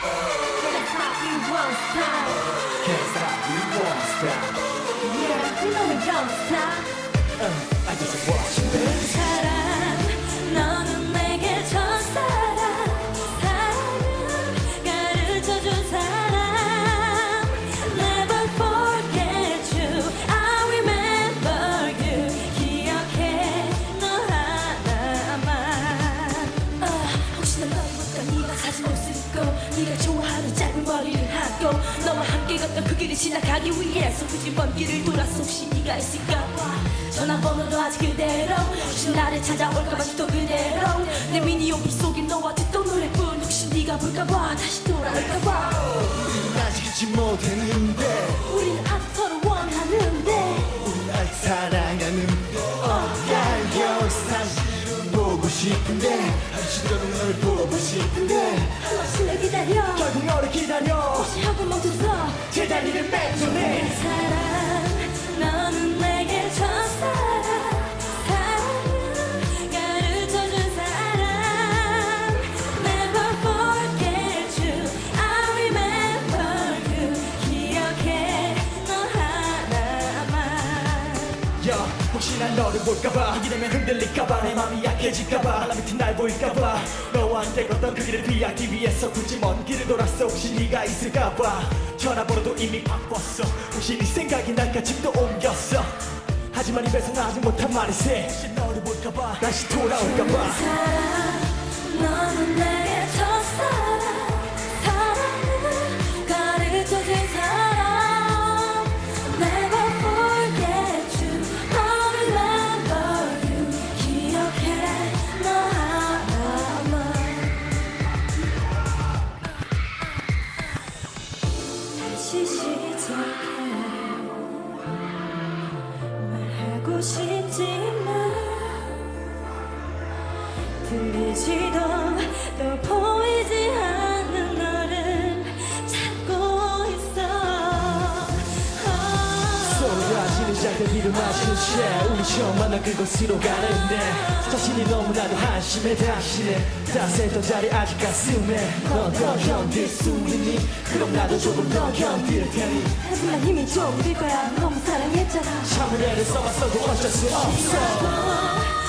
Can't stop, we won't stop. Yeah, you know we don't stop. Uh, I just watch it. 좋아하는 짧은 머리를 하고 너와 함께 걷던 그 길을 지나가기 위해서 굳이 먼 길을 돌아서 혹시 네가 있을까 봐. 전화번호도 아직 그대로. 혹시 나를 찾아올까 봐 또 그대로. 내 미니 오피 속에 너와 듣던 노래뿐 혹시 네가 볼까 봐 다시 돌아올까 봐. 아직 잊지 못했는데. 우리 싶은데 한시도록 널 보고 싶은데. 한 번씩 기다려. 결국 너를 기다려 야 혹시 난 너를 볼까봐. 하게 되면 흔들릴까봐. 내 맘이 약해질까봐. 바람 밑에 날 보일까봐. 너와 함께 걷던 그 길을 피하기 위해서 굳이 먼 길을 돌았어. 혹시 네가 있을까봐. 전화번호도 이미 바꿨어. 혹시 네 생각이 날까 집도 옮겼어. 하지만 입에서 나지 못한 말이세. 혹시 너를 볼까봐. 다시 돌아올까봐. 사랑 너는 내게 첫사랑 말하고 싶지만 들리지도 또 보 쏟아지는 작은 비를 마시는 채 우리 처음 만난 그곳으로 가는데 자신이 너무나도 한심해 당신의 따스했던 자리 아직 가슴에 넌더 견딜 수 있니? 그럼 나도 조금 더 견딜 테니. 하지만 힘이 좀 들 거야. 너무 사랑했잖아. 참을 애를 써봤어도 어쩔 수 없어